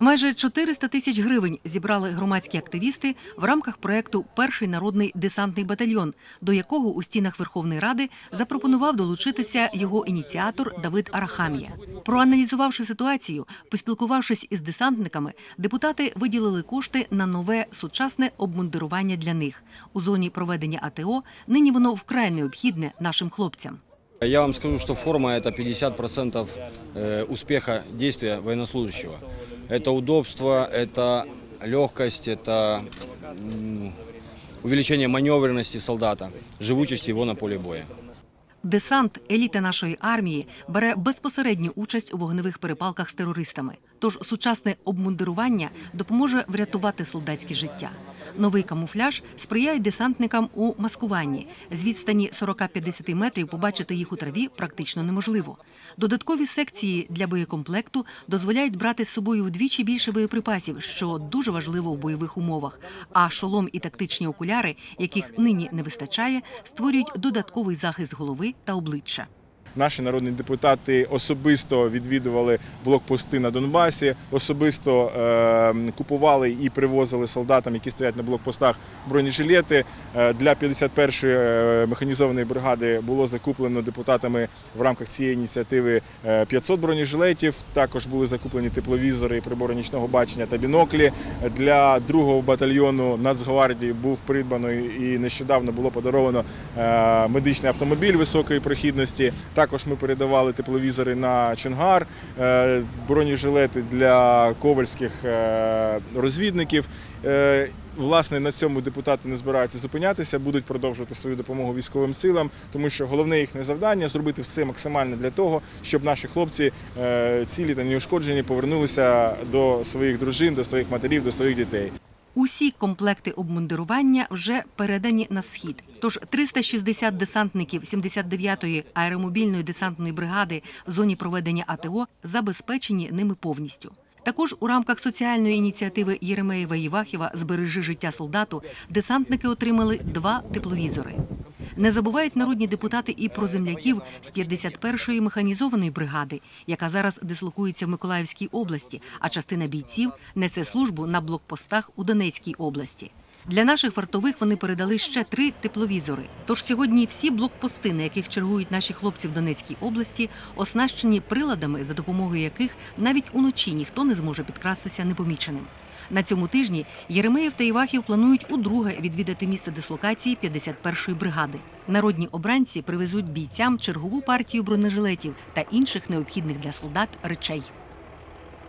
Майже 400 тисяч гривень зібрали громадські активісти в рамках проекту Перший народний десантний батальйон, до якого у стінах Верховної Ради запропонував долучитися його ініціатор Давид Арахамія. Проаналізувавши ситуацію, поспілкувавшись із десантниками, депутати виділили кошти на нове сучасне обмундирування для них у зоні проведення АТО. Нині воно вкрай необхідне нашим хлопцям. Я вам скажу, что форма – это 50% э, успеха действия военнослужащего. Это удобство, это легкость, это м, увеличение маневренности солдата, живучести его на поле боя. Десант, еліта нашої армії, бере безпосередню участь у вогневих перепалках з терористами. Тож сучасне обмундирування допоможе врятувати солдатське життя. Новий камуфляж сприяє десантникам у маскуванні. З відстані 40-50 метрів побачити їх у траві практично неможливо. Додаткові секції для боєкомплекту дозволяють брати з собою вдвічі більше боєприпасів, що дуже важливо в бойових умовах. А шолом і тактичні окуляри, яких нині не вистачає, створюють додатковий захист голови та обличчя. Наші народні депутати особисто відвідували блокпости на Донбасі, особисто е, купували і привозили солдатам, які стоять на блокпостах, бронежилети. Е, Для 51-ї е, механізованої бригади було закуплено депутатами в рамках цієї ініціативи е, 500 бронежилетів. Також були закуплені тепловізори, прибори нічного бачення та біноклі. Для другого батальйону Нацгвардії був придбано і нещодавно було подаровано е, медичний автомобіль високої прохідності. Також ми передавали тепловізори на Чонгар, е, бронежилети для ковальських е, розвідників. Е, Власне, на цьому депутати не збираються зупинятися, будуть продовжувати свою допомогу військовим силам, тому що головне їхнє завдання зробити все максимально для того, щоб наші хлопці цілі та неушкоджені повернулися до своїх дружин, до своїх матерів, до своїх дітей. Усі комплекти обмундирування вже передані на схід. Тож 360 десантників 79-ї аеромобільної десантної бригади в зоні проведення АТО забезпечені ними повністю. Також у рамках соціальної ініціативи Єремеєва Євахіва Збережи життя солдату десантники отримали два тепловізори. Не забувають народні депутати і про земляків з 51-ї механізованої бригади, яка зараз дислокується в Миколаївській області, а частина бійців несе службу на блокпостах у Донецькій області. Для наших вартових вони передали ще три тепловізори. Тож сьогодні всі блокпости, на яких чергують наші хлопці в Донецькій області, оснащені приладами, за допомогою яких навіть уночі ніхто не зможе підкрастися непоміченим. На цьому тижні Єремеєв та Івахів планують удруге відвідати місце дислокації 51-ї бригади. Народні обранці привезуть бійцям чергову партію бронежилетів та інших необхідних для солдат речей.